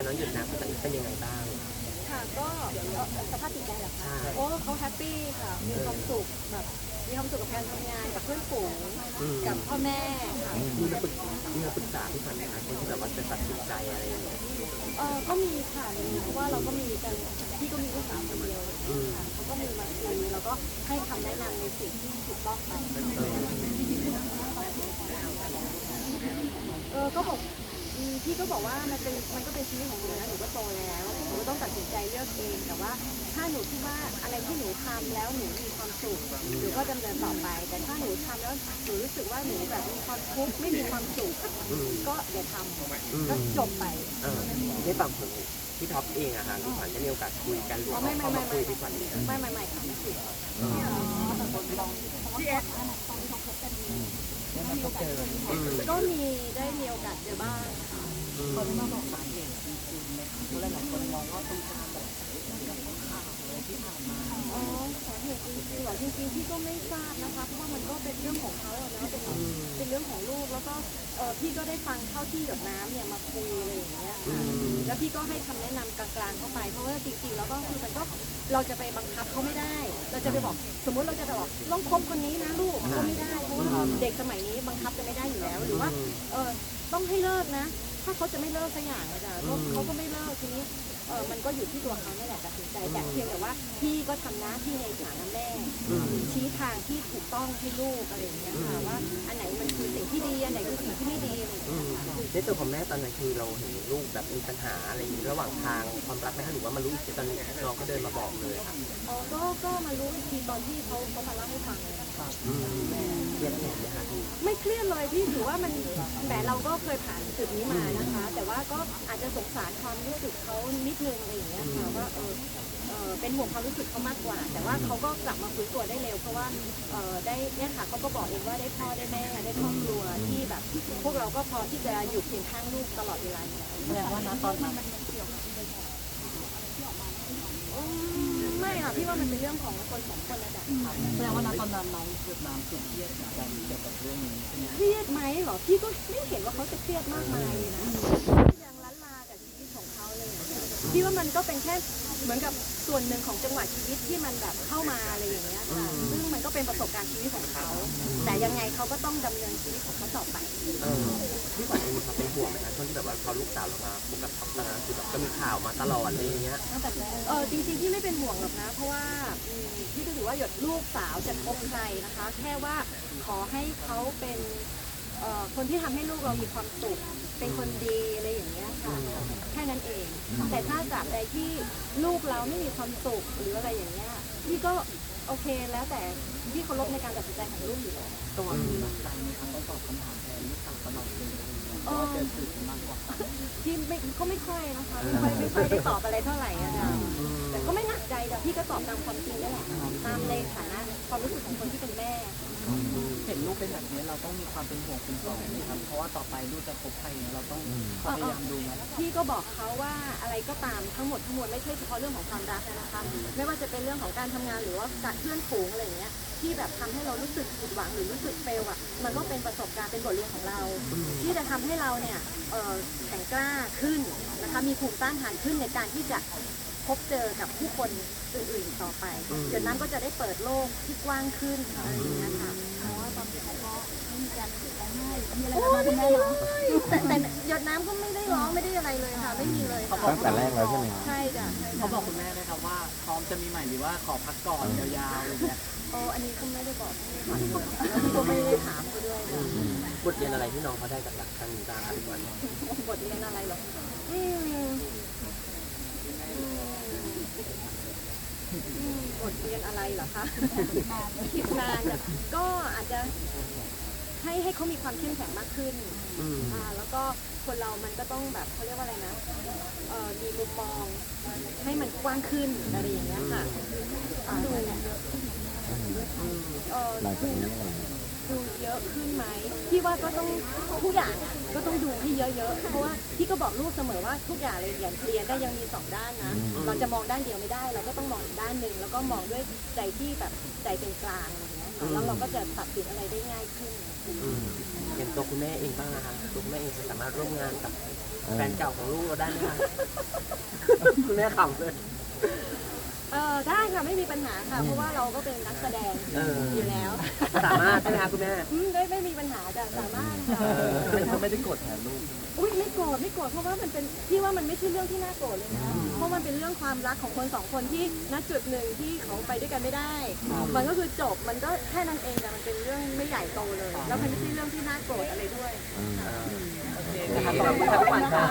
น้องหยุดน้ำตอนนี้เป็นยังไงบ้าง ค่ะก็เอ่อสภาพจิตใจเหรอคะใช่ โอ้เขาแฮปปี้ค่ะ มีความสุขแบบมีความสุขกับการทำงานกับเพื่อนฝูงอืมกับพ่อแม่ค่ะมีมาปรึกมีมาปรึกษาพี่ฝันไหมคะคนที่แบบว่าจะตัดสินใจอะไรอย่างเงี้ยเออก็มีค่ะมีเพราะว่าเราก็มีกันพี่ก็มีลูกสาวคนเดียวอืมค่ะเขาก็มีมาคุยแล้วก็ให้คำแนะนำในสิ่งที่ถูกต้องไปเออเออก็บอกอืม พี่ก็บอกว่ามันเป็นมันก็เป็นชีวิตของหนูนะหนูก็โตแล้วหนูก็ต้องตัดสินใจเลือกเองแต่ว่าถ้าหนูคิดว่าอะไรที่หนูทำแล้วหนูมีความสุขหนูก็ดำเนินต่อไป แต่ถ้าหนูทำแล้วหนูรู้สึกว่าหนูแบบมีความทุกข์ไม่มีความสุขอืมก็อย่าทอืมำก็จบไป เออได้ฟังของพี่ท็อปเองอะค่ะพี่ฝันได้มีโอกาสคุยกันหรืออ๋อว่าไม่ไม่เขาไม่มาไม่คุยพี่ฝันไหมคะไม่ไม่ไม่ค่ะไม่คุยเอออืมก็มีได้มีโอกาสเจอบ้าง อืมอ๋อสาเหตุจริงๆเหรอจริงๆพี่ก็ไม่ทราบนะคะเพราะว่ามันก็เป็นเรื่องของเขาอะเนาะเป็นเป็นเรื่องของลูกแล้วก็เออพี่ก็ได้ฟังเท่าที่หยดน้ำเนี่ยมาคุยอะไรอย่างเงี้ยค่ะแล้วพี่ก็ให้คำแนะนำกลางๆเข้าไปเพราะว่าจริงๆแล้วก็คือมันก็เราจะไปบังคับเขาไม่ได้ เราจะไปบอกสมมุติเราจะไปบอกต้องคบคนนี้นะลูกก็ไม่ได้เพราะว่าเด็กสมัยนี้บังคับกันไม่ได้อยู่แล้วหรือว่าเออต้องให้เลิกนะ ถ้าเขาจะไม่เลิกสักอย่างอะจ้ะเขาเขาก็ไม่เลิกทีนี้เออมันก็อยู่ที่ตัวเขาเนี่ยแหละตัดสินใจแต่เพียงแต่ว่าพี่ก็ทำหน้าที่ในฐานะแม่อืมชี้ทางที่ถูกต้องให้ลูกอะไรอย่างเงี้ยค่ะว่า อันไหนมันคือสิ่งที่ดีอันไหนคือสิ่งที่ไม่ดีอะไรอย่างอืเงี้ยมค่ะ ในตัวของแม่ตอนนั้นคือเราเห็นลูกแบบมีปัญหาอะไรอย่างนี้ระหว่างทางความรักไหมคะหรือว่ามารู้อีกทีตอนน้องก็เดินมาบอกเลยค่ะอ๋อก็ก็มารู้อีกทีตอนที่เขาเขามาเล่าให้ฟังเลยค่ะอืมเครียดแน่ไหมคะพี่ไม่ เครียดเลยพี่ถือว่ามันแหมเราก็เคยผ่านจุดนี้มานะคะ แต่ว่าก็อาจจะสงสารความรู้สึกเขานิดนึงอะไรอย่างเงี้ยค่ะว่าเออเออเป็นห่วงความรู้สึกเขามากกว่า แต่ว่าเขาก็กลับมาฟื้นตัวได้เร็วเพราะว่าเออได้เนี่ยค่ะเขาก็บอกเองว่าได้พ่อได้แม่ได้ครอบครัวที่แบบ พวกเราก็พอที่จะอยู่เคียงข้างลูกตลอดเวลาอยู่แล้วแสดงว่าณตอนนั้นอืมไม่ ค่ะพี่ว่ามันเป็นเรื่องของคนสองคนระดับแสดงว่าณตอนนั้นน้องเกิดน้ำสุดเครียดกันเกี่ยวกับเรื่องนี้ใช่ไหมเครียดไหมเหรอพี่ก็ไม่เห็นว่าเขาจะเครียดมากมายเลยนะยังล้านลากับชีวิตของเขาเลยพี่ว่ามันก็เป็นแค่ เหมือนกับส่วนหนึ่งของจังหวะชีวิตที่มันแบบเข้ามาอะไรอย่างเงี้ยค่ะซึ่งมันก็เป็นประสบการณ์ชีวิตของเขา แต่ยังไงเขาก็ต้องดำเนินชีวิตของเขาต่อไป เออพี่ฝันเองมีความเป็นห่วงไหมคะช่วงที่แบบว่าพอลูกสาวเรามาพบกับท็อปตอนนั้นคือแบบก็มีข่าวมาตลอดอะไรอย่างเงี้ยเออจริงๆพี่ไม่เป็นห่วงหรอกนะ เพราะว่าอืมพี่ก็ถือว่าหยดลูกสาวจะคบใครนะคะ แค่ว่าขอให้เขาเป็น เอ่อคนที่ทำให้ลูกเรามีความสุข เป็นคนดีอะไรอย่างเงี้ยค่ะ แค่นั้นเอง แต่ถ้าตราบใดที่ลูกเราไม่มีความสุขหรืออะไรอย่างเงี้ยพี่ก็โอเคแล้วแต่พี่เคารพในการตัดสินใจของลูกอยู่แล้วตัวที่หลักใจไหมครับต้องตอบคำถามแทนลูกสาวตลอดเลยอะไรเงี้ยเออเกิดสื่อกันมากกว่า พี่ไม่ก็ไม่ค่อยนะคะไม่ค่อยไม่ค่อยได้ตอบอะไรเท่าไหร่อะจ้ะ แต่ก็ไม่หนักใจแต่พี่ก็ตอบตามความจริงนั่นแหละตามในฐานะความรู้สึกของคนที่เป็นแม่ เห็นลูกเป็นแบบนี้เราต้องมีความเป็นห่วงเป็นใยไหมครับ เพราะว่าต่อไปลูกจะคบใครเนี่ยเราต้องพยายามดูไหมพี่ก็บอกเขาว่าอะไรก็ตามทั้งหมดทั้งมวลไม่ใช่เฉพาะเรื่องของความรักนะคะ ไม่ว่าจะเป็นเรื่องของการทำงานหรือว่าการเพื่อนฝูงอะไรอย่างเงี้ยที่แบบทำให้เรารู้สึกผิดหวังหรือรู้สึกเฟลอะมันก็เป็นประสบการณ์เป็นบทเรียนของเรา ที่จะทำให้เราเนี่ยเอ่อแข็งกล้าขึ้นนะคะมีภูมิต้านทานขึ้นในการที่จะ พบเจอกับผู้คนอื่นๆต่อไป เดี๋ยวนั้นก็จะได้เปิดโลกที่กว้างขึ้นอะไรอย่างเงี้ยค่ะเพราะว่าตอนเด็กเขาก็ไม่มีการติดร้องไห้มีอะไรโอ้มาคุณแม่ไม่เหรอแต่แต่หยดน้ำก็ไม่ได้ร้องไม่ได้อะไรเลยค่ะ ไม่มีเลยค่ะตั้งแต่แรกแล้วใช่ไหมครับใช่จ้ะใช่เขาจ้ะบอกคุณแม่ไหมครับว่าพร้อมจะมีใหม่หรือว่าขอพักก่อนยาวๆอะไรเงี้ยโอ้อันนี้ก็ไม่ได้บอกให้ค่ะแล้วพี่ก็ไม่ได้ถามเขาด้วยค่ะบทเรียนอะไรที่น้องเขาได้จากหลักครั้งนี้บ้างคะพี่ฝันบทเรียนอะไรเหรออืมอืมอืม บทเรียนอะไรเหรอคะคิดนานอะก็อาจจะให้ให้เขามีความเข้มแข็งมากขึ้นอืมอ่าแล้วก็คนเรามันก็ต้องแบบเขาเรียกว่าอะไรนะเอ่อมีมุมมองให้มันกว้างขึ้นอะไรอย่างเงี้ยค่ะอ่าดูเอ่อหลังจากดูนี้อะไรเงี้ย ดูเยอะขึ้นไหมพี่ว่าก็ต้องทุกอย่างอะก็ต้องดูให้เยอะๆเพราะว่าพี่ก็บอกลูกเสมอว่าทุกอย่างเลยอย่างเรียนได้ยังมีสองด้านนะเราจะมองด้านเดียวไม่ได้ เราก็ต้องมองอีกด้านหนึ่งแล้วก็มองด้วยใจที่แบบใจเป็นกลางอะไรอย่างเงี้ยค่ะแล้วเราก็จะตัดสินอะไรได้ง่ายขึ้น อืมอย่างตัวคุณแม่เองบ้างนะคะตัวคุณแม่เองจะสามารถร่วมงานกับแฟนเก่าของลูกเราได้ไหมคะ คุณแม่ขำเลย เออได้ค่ะไม่มีปัญหาค่ะ เพราะว่าเราก็เป็นนักแสดงเอออ ยู่แล้วสามารถใช่ไหมคะคุณแม่อืมได้ไม่มีปัญหาจ้ะสามารถค่ะเป็นเขาไม่ได้กดแทนลูก อุ้ยไม่โกรธไม่โกรธเพราะว่ามันเป็นพี่ว่ามันไม่ใช่เรื่องที่น่าโกรธเลยนะเพราะมันเป็นเรื่องความรักของคนสองคนที่ณจุดหนึ่งที่เขาไปด้วยกันไม่ได้ มันก็คือจบมันก็แค่นั้นเองแต่มันเป็นเรื่องไม่ใหญ่โตเลย แล้วมันไม่ใช่เรื่องที่น่าโกรธอะไรด้วย โอเคนะคะขอบคุณค่ะพี่ขวัญค่ะ